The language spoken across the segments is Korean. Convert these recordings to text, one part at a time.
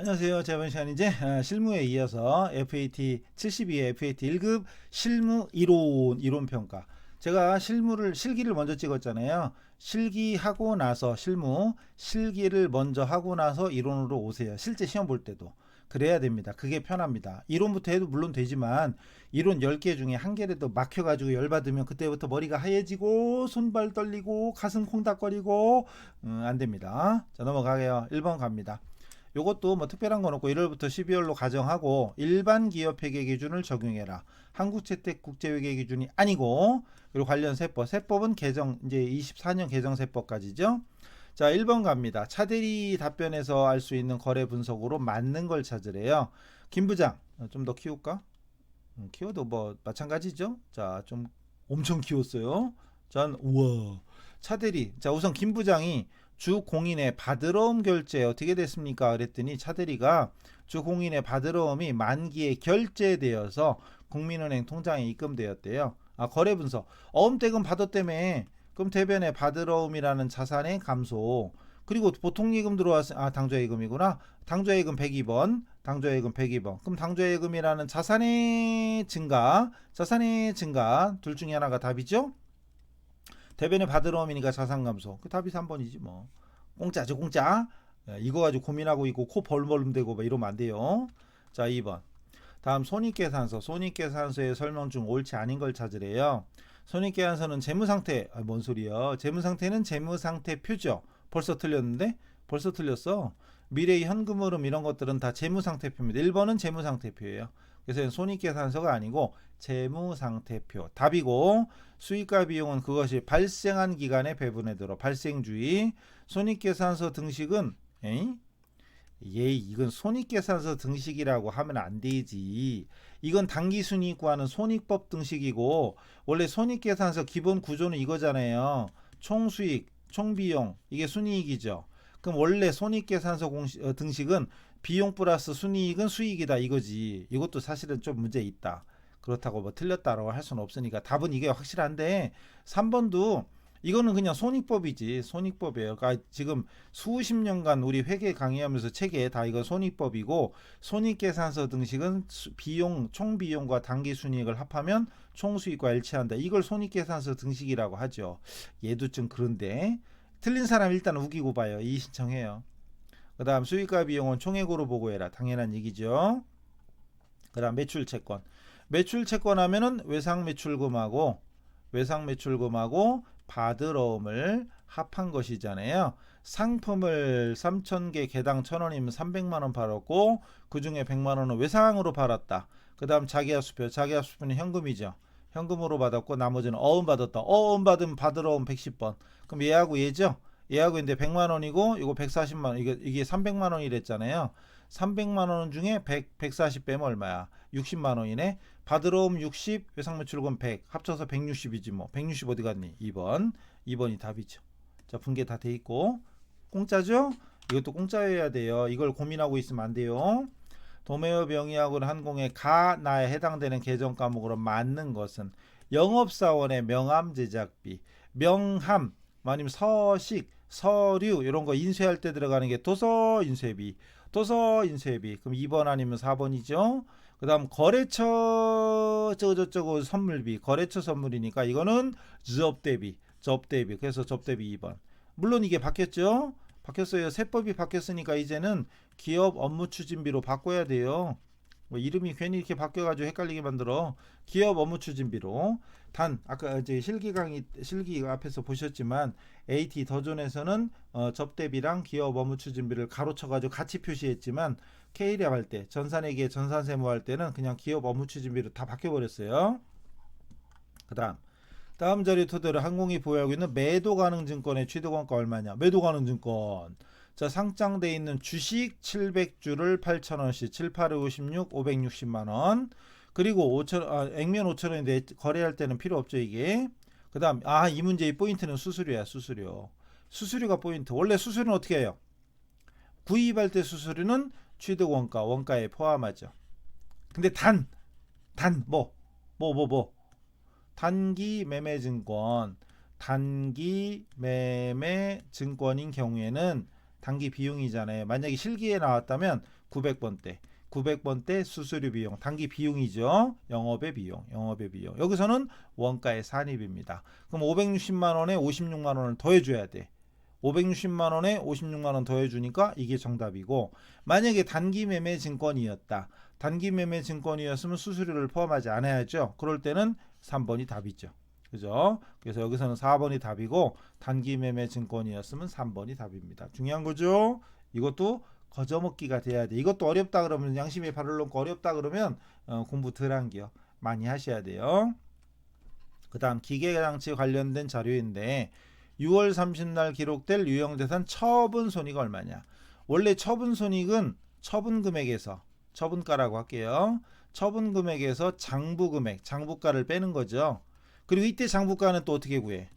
안녕하세요. 재번 시간 이제 어, 실무에 이어서 FAT 72의 FAT 1급 실무 이론 이론 평가. 제가 실무를 실기를 먼저 찍었잖아요. 실기하고 나서 실무 실기를 먼저 하고 나서 이론으로 오세요. 실제 시험 볼 때도 그래야 됩니다. 그게 편합니다. 이론부터 해도 물론 되지만 이론 10개 중에 한 개라도 막혀 가지고 열 받으면 그때부터 머리가 하얘지고 손발 떨리고 가슴 콩닥거리고 음, 안 됩니다. 자 넘어가게요. 1번 갑니다. 요것도 뭐 특별한 건 없고 1월부터 12월로 가정하고 일반 기업 회계 기준을 적용해라. 한국채택 국제회계 기준이 아니고 그리고 관련 세법. 세법은 개정 이제 24년 개정 세법까지죠. 자, 1번 갑니다. 차대리 답변에서 알 수 있는 거래 분석으로 맞는 걸 찾으래요. 김 부장, 좀 더 키울까? 음, 키워도 뭐 마찬가지죠. 자, 좀 엄청 키웠어요. 전 우와. 차대리. 자, 우선 김 부장이 주 공인의 받으러옴 결제 어떻게 됐습니까? 그랬더니 차대리가 주 공인의 받으러옴이 만기에 결제되어서 국민은행 통장에 입금되었대요. 아 거래 분석. 어음대금 받았다며 그럼 대변에 받으러옴이라는 자산의 감소. 그리고 보통 예금 들어왔 아 당좌 예금이구나. 당좌 예금 102번 당좌 예금 102번. 그럼 당좌 예금이라는 자산의 증가 자산의 증가 둘 중에 하나가 답이죠 대변에 받으러옴이니까 자산 감소. 그 답이 3번이지 뭐. 공짜죠 공짜. 예, 이거 가지고 고민하고 있고 코 벌벌름 대고 막 이러면 안 돼요. 자 2번. 다음 손익계산서. 손익계산서의 설명 중 옳지 아닌 걸 찾으래요. 손익계산서는 재무상태. 아, 뭔 소리야 재무상태는 재무상태 표죠. 벌써 틀렸는데? 벌써 틀렸어? 미래의 현금 흐름 이런 것들은 다 재무상태표입니다. 1번은 재무상태표예요 그래서 손익계산서가 아니고 재무상태표 답이고 수익과 비용은 그것이 발생한 기간에 배분에 들어 발생주의 손익계산서 등식은 에이? 예, 이건 손익계산서 등식이라고 하면 안 되지. 이건 당기순이익과는 손익법 등식이고 원래 손익계산서 기본 구조는 이거잖아요. 총수익, 총비용 이게 순이익이죠. 그럼 원래 손익계산서 공식, 어, 등식은 비용 플러스 순이익은 수익이다 이거지. 이것도 사실은 좀 문제 있다. 그렇다고 뭐 틀렸다라고 할 수는 없으니까 답은 이게 확실한데 3번도 이거는 그냥 손익법이지 손익법이에요. 그러니까 지금 수십 년간 우리 회계 강의하면서 책에 다 이거 손익법이고 손익계산서 등식은 수- 비용 총 비용과 단기 순이익을 합하면 총수익과 일치한다. 이걸 손익계산서 등식이라고 하죠. 얘도 좀 그런데 틀린 사람 일단 우기고 봐요. 이의 신청해요. 그 다음 수익과 비용은 총액으로 보고해라. 당연한 얘기죠. 그 다음 매출 채권. 매출 채권 하면은 외상 매출금하고 외상 매출금하고 받으러움을 합한 것이잖아요. 상품을 3,000개 개당 1,000원이면 300만 원 팔았고 그 중에 100만 원은 외상으로 팔았다. 그 다음 자기합수표. 자기합수표는 현금이죠. 현금으로 받았고 나머지는 어음 받았다. 어음 받으면 받으러움 110번. 그럼 얘하고 얘죠. 얘하고 인데 100만 원이고 이거 140만 원. 이게 이게 300만 원이랬잖아요. 300만 원 중에 100 140 빼면 얼마야? 60만 원이네. 받으러옴 60, 외상매출금 100, 합쳐서 160이지 뭐. 160 어디 갔니? 2번. 2번이 답이죠. 자, 분계 다돼 있고 공짜죠? 이것도 공짜여야 돼요. 이걸 고민하고 있으면 안 돼요. 도매업 영위하고는 항공의 가나에 해당되는 계정 과목으로 맞는 것은 영업사원의 명함 제작비, 명함, 뭐 아니면 서식, 서류 이런 거 인쇄할 때 들어가는 게 도서 인쇄비, 도서 인쇄비. 그럼 2번 아니면 4번이죠. 그다음 거래처 저저저거 선물비, 거래처 선물이니까 이거는 접대비, 접대비. 그래서 접대비 2번. 물론 이게 바뀌었죠. 바뀌었어요. 세법이 바뀌었으니까 이제는 기업 업무 추진비로 바꿔야 돼요. 뭐 이름이 괜히 이렇게 바뀌어가지고 헷갈리게 만들어. 기업 업무 추진비로. 단 아까 이제 실기 강의 실기 앞에서 보셨지만 AT 더존에서는 어, 접대비랑 기업 업무 추진비를 가로쳐가지고 같이 표시했지만 K랩 할 때 전산회계 전산세무 할 때는 그냥 기업 업무 추진비로 다 바뀌어버렸어요. 그다음 다음 자료 토대로 항공이 보유하고 있는 매도 가능 증권의 취득원가 얼마냐? 매도 가능 증권. 자, 상장돼 있는 주식 700주를 8,000원씩 7, 8, 56, 560만 원. 그리고 5천 아, 액면 5,000원인데 거래할 때는 필요 없죠, 이게. 그다음 아, 이 문제의 포인트는 수수료야, 수수료. 수수료가 포인트. 원래 수수료는 어떻게 해요? 구입할 때 수수료는 취득 원가, 원가에 포함하죠. 근데 단, 단, 뭐, 뭐, 뭐, 뭐. 단기 매매 증권, 단기 매매 증권인 경우에는 단기 비용이잖아요. 만약에 실기에 나왔다면 900번대. 900번대 수수료 비용, 단기 비용이죠. 영업의 비용, 영업의 비용. 여기서는 원가의 산입입니다. 그럼 560만 원에 56만 원을 더해 줘야 돼. 560만 원에 56만 원 더해 주니까 이게 정답이고 만약에 단기 매매 증권이었다. 단기 매매 증권이었으면 수수료를 포함하지 않아야죠. 그럴 때는 3번이 답이죠. 그죠? 그래서 여기서는 4번이 답이고 단기 매매 증권이었으면 3번이 답입니다. 중요한 거죠. 이것도 거저먹기가 돼야 돼. 이것도 어렵다 그러면 양심의 발을 놓고 어렵다 그러면 어, 공부 덜한겨 많이 하셔야 돼요. 그다음 기계장치 관련된 자료인데 6월 30날 기록될 유형자산 처분 손익 얼마냐? 원래 처분 손익은 처분 금액에서 처분가라고 할게요. 처분 금액에서 장부 금액, 장부가를 빼는 거죠. 그리고 이때 장부가는 또 어떻게 구해?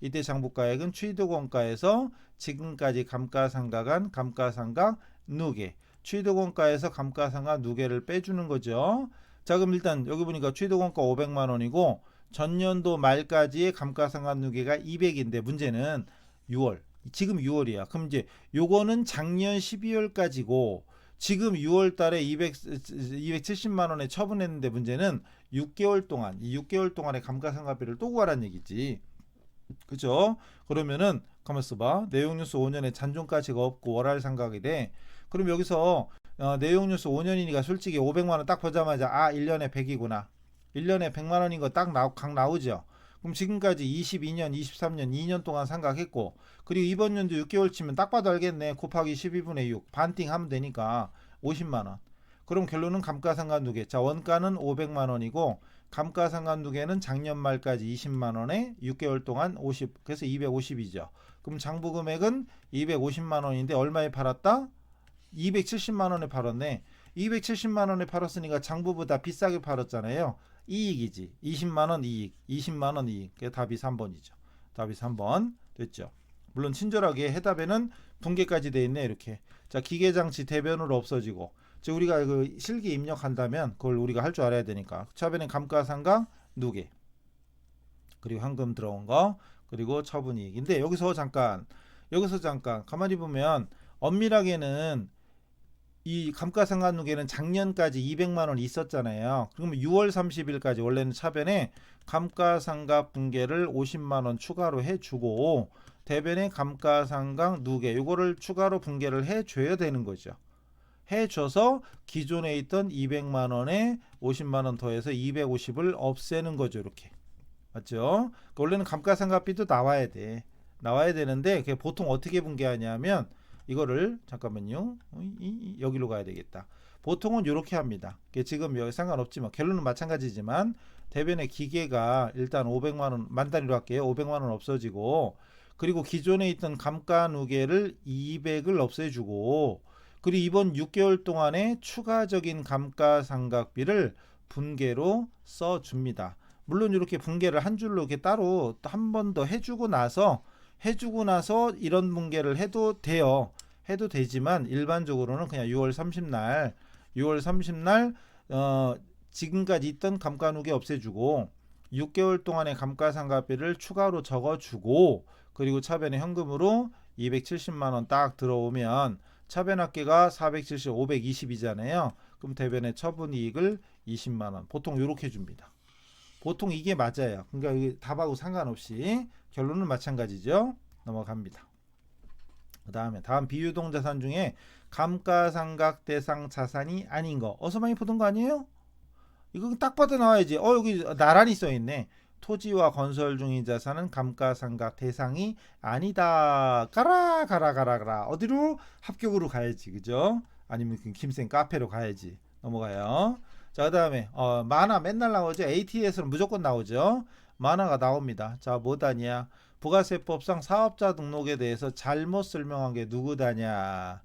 이때 장부가액은 취득원가에서 지금까지 감가상각한 감가상각 누계, 취득원가에서 감가상각 누계를 빼주는 거죠. 자 그럼 일단 여기 보니까 취득원가 500만 원이고 전년도 말까지의 감가상각 누계가 200인데 문제는 6월 지금 6월이야. 그럼 이제 요거는 작년 12월까지고 지금 6월 달에 200, 270만 원에 처분했는데 문제는 6개월 동안 이 6개월 동안의 감가상각비를 또 구하라는 얘기지. 그죠? 그러면은 가만 있어봐. 내용뉴스 5년에 잔존가치가 없고 월할 상각이래. 그럼 여기서 어, 내용뉴스 5년이니까 솔직히 500만 원 딱 보자마자 아 1년에 100이구나. 1년에 100만 원인 거딱 나오, 각 나오죠. 그럼 지금까지 22년, 23년, 2년 동안 상각했고 그리고 이번 연도 6개월 치면 딱 봐도 알겠네. 곱하기 12분의 6 반띵 하면 되니까 50만 원. 그럼 결론은 감가상각 누계. 자 원가는 500만 원이고 감가상각 누계는 작년 말까지 20만 원에 6개월 동안 50 그래서 250이죠. 그럼 장부 금액은 250만 원인데 얼마에 팔았다? 270만 원에 팔았네. 270만 원에 팔았으니까 장부보다 비싸게 팔았잖아요. 이익이지. 20만 원 이익, 20만 원 이익. 그게 답이 3번이죠. 답이 3번 됐죠. 물론 친절하게 해답에는 분계까지 돼 있네 이렇게. 자 기계장치 대변으로 없어지고. 즉 우리가 그 실기 입력한다면 그걸 우리가 할 줄 알아야 되니까. 처음에는 감가상각 누계. 그리고 현금 들어온 거 그리고 처분이익인데 여기서 잠깐 여기서 잠깐 가만히 보면 엄밀하게는 이 감가상각 누계는 작년까지 200만 원 있었잖아요. 그러면 6월 30일까지 원래는 차변에 감가상각 분계를 50만 원 추가로 해주고 대변에 감가상각 누계 요거를 추가로 분계를 해줘야 되는 거죠. 해줘서 기존에 있던 200만 원에 50만 원 더해서 250을 없애는 거죠. 이렇게 맞죠? 그 원래는 감가상각비도 나와야 돼. 나와야 되는데 그게 보통 어떻게 분계하냐면 이거를 잠깐만요. 어, 여기로 가야 되겠다. 보통은 이렇게 합니다. 지금 여기 상관없지만 결론은 마찬가지지만 대변의 기계가 일단 500만 원 만 단위로 할게요. 500만 원 없어지고 그리고 기존에 있던 감가 누계를 200을 없애주고 그리고 이번 6개월 동안에 추가적인 감가상각비를 분계로 써 줍니다. 물론 이렇게 분계를 한 줄로 이렇게 따로 한 번 더 해주고 나서 해주고 나서 이런 분계를 해도 돼요. 해도 되지만 일반적으로는 그냥 6월 30날 6월 30날 어, 지금까지 있던 감가누계 없애주고 6개월 동안의 감가상각비를 추가로 적어주고 그리고 차변에 현금으로 270만 원 딱 들어오면 차변합계가 470, 520이잖아요. 그럼 대변의 처분 이익을 20만 원. 보통 이렇게 줍니다. 보통 이게 맞아요. 그러니까 답하고 상관없이 결론은 마찬가지죠. 넘어갑니다. 그 다음에 다음 비유동 자산 중에 감가상각 대상 자산이 아닌 거 어서 많이 보던 거 아니에요? 이거 딱 봐도 나와야지. 어 여기 나란히 써 있네. 토지와 건설 중인 자산은 감가상각 대상이 아니다. 가라 가라 가라 가라. 어디로 합격으로 가야지, 그죠? 아니면 그 김생 카페로 가야지. 넘어가요. 자, 그다음에 어, 만화 맨날 나오죠. ATS는 무조건 나오죠. 만화가 나옵니다. 자, 뭐다냐? 부가세법상 사업자 등록에 대해서 잘못 설명한 게 누구다냐?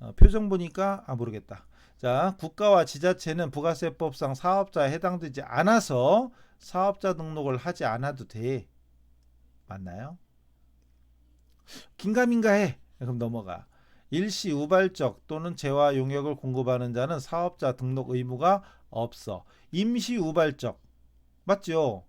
어, 표정 보니까 아 모르겠다. 자, 국가와 지자체는 부가세법상 사업자에 해당되지 않아서 사업자 등록을 하지 않아도 돼. 맞나요? 긴가민가 해. 그럼 넘어가. 일시 우발적 또는 재화 용역을 공급하는 자는 사업자 등록 의무가 없어. 임시 우발적 맞죠?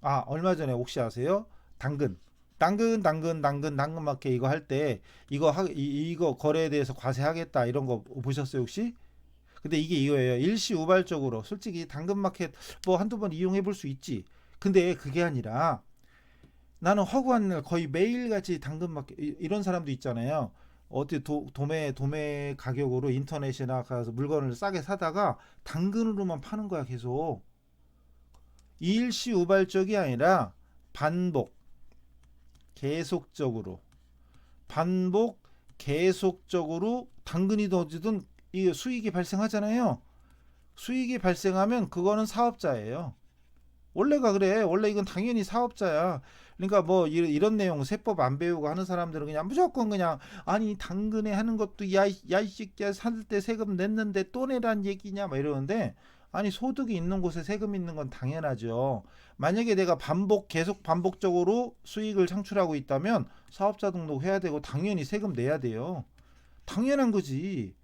아 얼마 전에 혹시 아세요? 당근 당근 당근 당근 당근 마켓 이거 할 때 이거 하, 이, 이거 거래에 대해서 과세하겠다 이런 거 보셨어요 혹시? 근데 이게 이거예요. 일시 우발적으로 솔직히 당근 마켓 뭐 한두 번 이용해 볼 수 있지. 근데 그게 아니라 나는 허구한 날 거의 매일같이 당근 마켓 이- 이런 사람도 있잖아요. 어디 도, 도매 도매 가격으로 인터넷이나 가서 물건을 싸게 사다가 당근으로만 파는 거야 계속. 일시 우발적이 아니라 반복 계속적으로 반복 계속적으로 당근이 어디든 이 수익이 발생하잖아요. 수익이 발생하면 그거는 사업자예요. 원래가 그래. 원래 이건 당연히 사업자야. 그러니까 뭐 이- 이런 내용 세법 안 배우고 하는 사람들은 그냥 무조건 그냥 아니 당근에 하는 것도 야야이 새끼야 살 때 세금 냈는데 또 내란 얘기냐 막 이러는데 아니 소득이 있는 곳에 세금 있는 건 당연하죠. 만약에 내가 반복 계속 반복적으로 수익을 창출하고 있다면 사업자 등록해야 되고 당연히 세금 내야 돼요. 당연한 거지.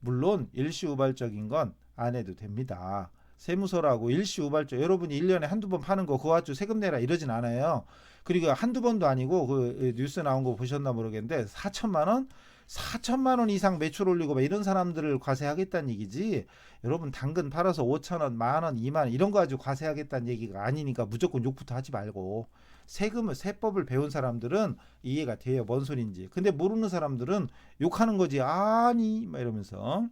물론 일시우발적인 건 안 해도 됩니다. 세무서라고 일시우발적 여러분이 1년에 한두 번 파는 거 그거 가지고 세금 내라 이러진 않아요. 그리고 한두 번도 아니고 그 뉴스 나온 거 보셨나 모르겠는데 4천만 원? 4천만 원 이상 매출 올리고 막 이런 사람들을 과세하겠다는 얘기지. 여러분 당근 팔아서 5천 원, 만 원, 2만 원 이런 거 가지고 과세하겠다는 얘기가 아니니까 무조건 욕부터 하지 말고 세금을 세법을 배운 사람들은 이해가 돼요. 뭔 소린지. 근데 모르는 사람들은 욕하는 거지. 아니 막 이러면서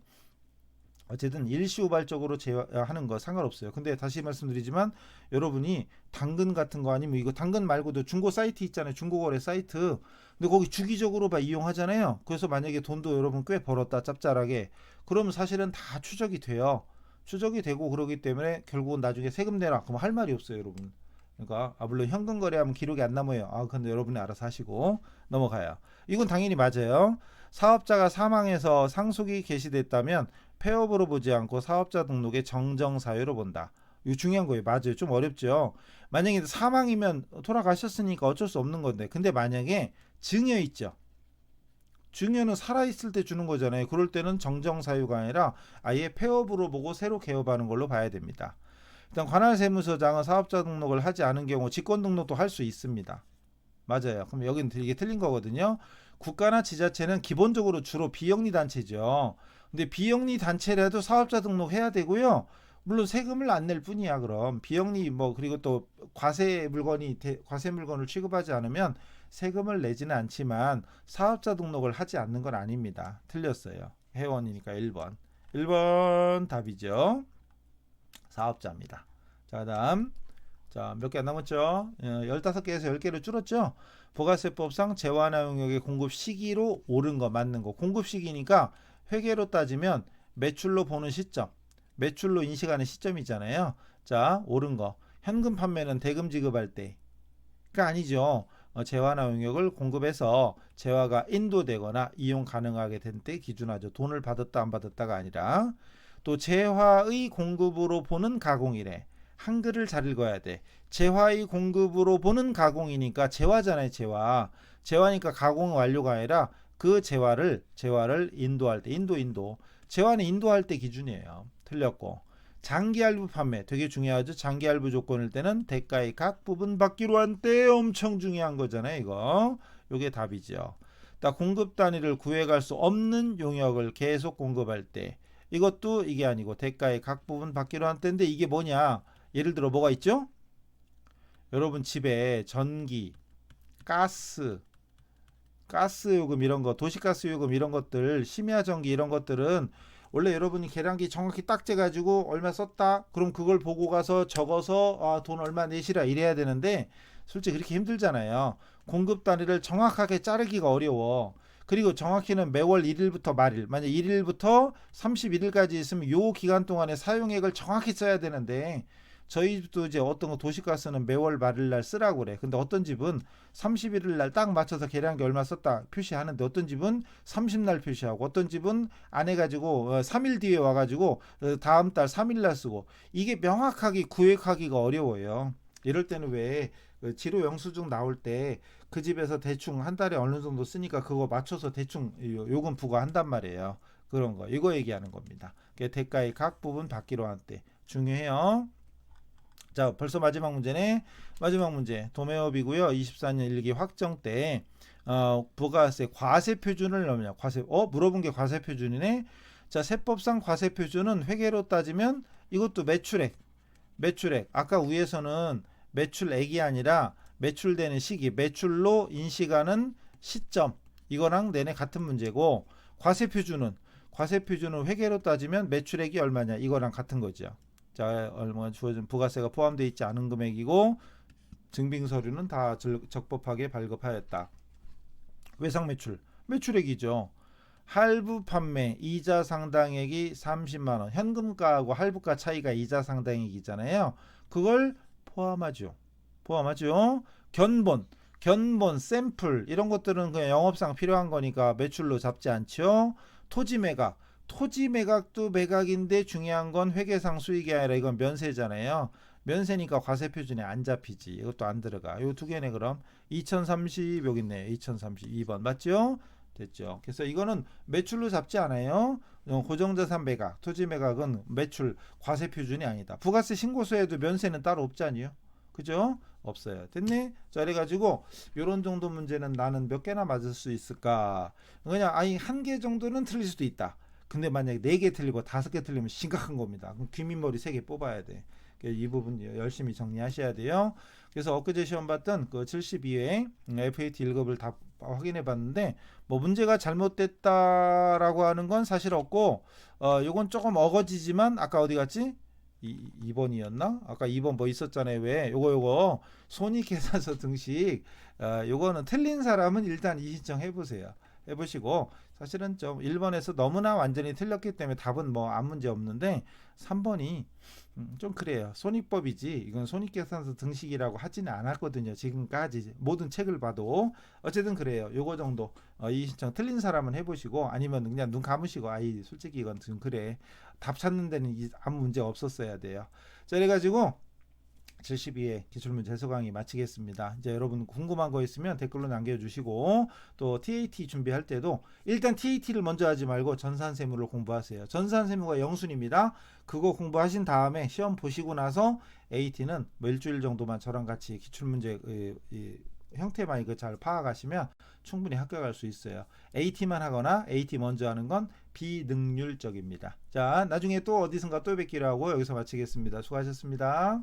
어쨌든 일시우발적으로 제하는 거 상관없어요. 근데 다시 말씀드리지만 여러분이 당근 같은 거 아니면 이거 당근 말고도 중고 사이트 있잖아요. 중고거래 사이트. 근데 거기 주기적으로 막 이용하잖아요. 그래서 만약에 돈도 여러분 꽤 벌었다 짭짤하게 그러면 사실은 다 추적이 돼요. 추적이 되고 그러기 때문에 결국은 나중에 세금 내라. 그럼 할 말이 없어요, 여러분. 그러니까 아 물론 현금 거래하면 기록이 안 남아요. 아 근데 여러분이 알아서 하시고 넘어가요. 이건 당연히 맞아요. 사업자가 사망해서 상속이 개시됐다면 폐업으로 보지 않고 사업자 등록의 정정 사유로 본다. 이거 중요한 거예요. 맞아요. 좀 어렵죠. 만약에 사망이면 돌아가셨으니까 어쩔 수 없는 건데. 근데 만약에 증여 있죠. 증여는 살아 있을 때 주는 거잖아요. 그럴 때는 정정 사유가 아니라 아예 폐업으로 보고 새로 개업하는 걸로 봐야 됩니다. 일단 관할 세무서장은 사업자 등록을 하지 않은 경우 직권 등록도 할 수 있습니다. 맞아요. 그럼 여기는 이게 틀린 거거든요. 국가나 지자체는 기본적으로 주로 비영리 단체죠. 근데 비영리 단체라도 사업자 등록해야 되고요. 물론 세금을 안 낼 뿐이야. 그럼 비영리 뭐 그리고 또 과세 물건이 대- 과세 물건을 취급하지 않으면 세금을 내지는 않지만 사업자 등록을 하지 않는 건 아닙니다. 틀렸어요. 회원이니까 1번. 1번 답이죠. 사업자입니다. 자, 다음. 자, 몇 개 안 남았죠? 어, 15개에서 10개로 줄었죠? 부가세법상 재화나 용역의 공급 시기로 옳은 거 맞는 거. 공급 시기니까 회계로 따지면 매출로 보는 시점, 매출로 인식하는 시점이잖아요. 자, 옳은 거. 현금 판매는 대금 지급할 때가 아니죠. 어, 재화나 용역을 공급해서 재화가 인도되거나 이용 가능하게 된 때 기준하죠. 돈을 받았다 안 받았다가 아니라 또 재화의 공급으로 보는 가공이래. 한글을 잘 읽어야 돼. 재화의 공급으로 보는 가공이니까 재화잖아요, 재화. 재화니까 가공 완료가 아니라 그 재화를 재화를 인도할 때 인도 인도 재화는 인도할 때 기준이에요. 틀렸고 장기 할부 판매 되게 중요하죠. 장기 할부 조건일 때는 대가의 각 부분 받기로 한 때 엄청 중요한 거잖아요. 이거 요게 답이죠. 나 공급 단위를 구해갈 수 없는 용역을 계속 공급할 때 이것도 이게 아니고 대가의 각 부분 받기로 한 때인데 이게 뭐냐? 예를 들어 뭐가 있죠? 여러분 집에 전기, 가스, 가스 요금 이런 거, 도시가스 요금 이런 것들, 심야 전기 이런 것들은 원래 여러분이 계량기 정확히 딱 재가지고 얼마 썼다. 그럼 그걸 보고 가서 적어서 아, 돈 얼마 내시라 이래야 되는데 솔직히 그렇게 힘들잖아요. 공급 단위를 정확하게 자르기가 어려워. 그리고 정확히는 매월 1일부터 말일, 만약 1일부터 31일까지 있으면 요 기간 동안에 사용액을 정확히 써야 되는데 저희 집도 이제 어떤 거 도시가스는 매월 말일 날 쓰라고 그래. 근데 어떤 집은 31일 날 딱 맞춰서 계량기 얼마 썼다 표시하는데 어떤 집은 30날 표시하고 어떤 집은 안 해가지고 어, 3일 뒤에 와가지고 어, 다음 달 3일 날 쓰고 이게 명확하게 구획하기가 어려워요. 이럴 때는 왜그 지로 영수증 나올 때 그 집에서 대충 한 달에 어느 정도 쓰니까 그거 맞춰서 대충 요- 요금 부과한단 말이에요. 그런 거 이거 얘기하는 겁니다. 그게 대가의 각 부분 받기로 한 때 중요해요. 자, 벌써 마지막 문제네. 마지막 문제. 도매업이고요. 24년 1기 확정 때 어, 부가세 과세 표준을 넣으냐. 과세. 어, 물어본 게 과세 표준이네. 자, 세법상 과세 표준은 회계로 따지면 이것도 매출액. 매출액. 아까 위에서는 매출액이 아니라 매출되는 시기, 매출로 인식하는 시점. 이거랑 내내 같은 문제고 과세 표준은 과세 표준은 회계로 따지면 매출액이 얼마냐. 이거랑 같은 거죠. 자, 얼마 주어진 부가세가 포함되어 있지 않은 금액이고 증빙 서류는 다 절- 적법하게 발급하였다. 외상 매출, 매출액이죠. 할부 판매 이자 상당액이 30만 원. 현금가하고 할부가 차이가 이자 상당액이잖아요. 그걸 포함하죠. 포함하죠. 견본, 견본, 샘플 이런 것들은 그냥 영업상 필요한 거니까 매출로 잡지 않죠. 토지 매각, 토지 매각도 매각인데 중요한 건 회계상 수익이 아니라 이건 면세잖아요. 면세니까 과세 표준에 안 잡히지. 이것도 안 들어가. 요 두 개네 그럼 2030 여기 있네요. 2032번 맞죠? 됐죠. 그래서 이거는 매출로 잡지 않아요. 어, 고정자산 매각, 토지 매각은 매출 과세 표준이 아니다. 부가세 신고서에도 면세는 따로 없잖아요. 그죠? 없어요. 됐네? 자, 그래가지고 요런 정도 문제는 나는 몇 개나 맞을 수 있을까? 그냥 아니 한 개 정도는 틀릴 수도 있다. 근데 만약에 네 개 틀리고 다섯 개 틀리면 심각한 겁니다. 그럼 귀민머리 세 개 뽑아야 돼. 이 부분 열심히 정리하셔야 돼요. 그래서 엊그제 시험 봤던 그 72회 FAT 1급을 다 확인해 봤는데 뭐 문제가 잘못됐다라고 하는 건 사실 없고 어 요건 조금 어거지지만 아까 어디 갔지? 이 2번이었나? 아까 2번 뭐 있었잖아요. 왜? 요거 요거 손익 계산서 등식 어 요거는 틀린 사람은 일단 이 신청 해 보세요. 해 보시고 사실은 좀 1번에서 너무나 완전히 틀렸기 때문에 답은 뭐 아무 문제 없는데 3번이 음, 좀 그래요. 손익법이지. 이건 손익계산서 등식이라고 하지는 않았거든요. 지금까지 모든 책을 봐도 어쨌든 그래요. 요거 정도 어, 이 신청 틀린 사람은 해보시고 아니면 그냥 눈 감으시고 아이 솔직히 이건 좀 그래. 답 찾는 데는 이- 아무 문제 없었어야 돼요. 자, 그래가지고 72회 기출문제 해석 강의 마치겠습니다. 이제 여러분 궁금한 거 있으면 댓글로 남겨주시고 또 TAT 준비할 때도 일단 TAT를 먼저 하지 말고 전산세무를 공부하세요. 전산세무가 영순입니다. 그거 공부하신 다음에 시험 보시고 나서 AT는 뭐 일주일 정도만 저랑 같이 기출문제 형태만 이거 잘 파악하시면 충분히 합격할 수 있어요. AT만 하거나 AT 먼저 하는 건 비능률적입니다. 자, 나중에 또 어디선가 또 뵙기로 하고 여기서 마치겠습니다. 수고하셨습니다.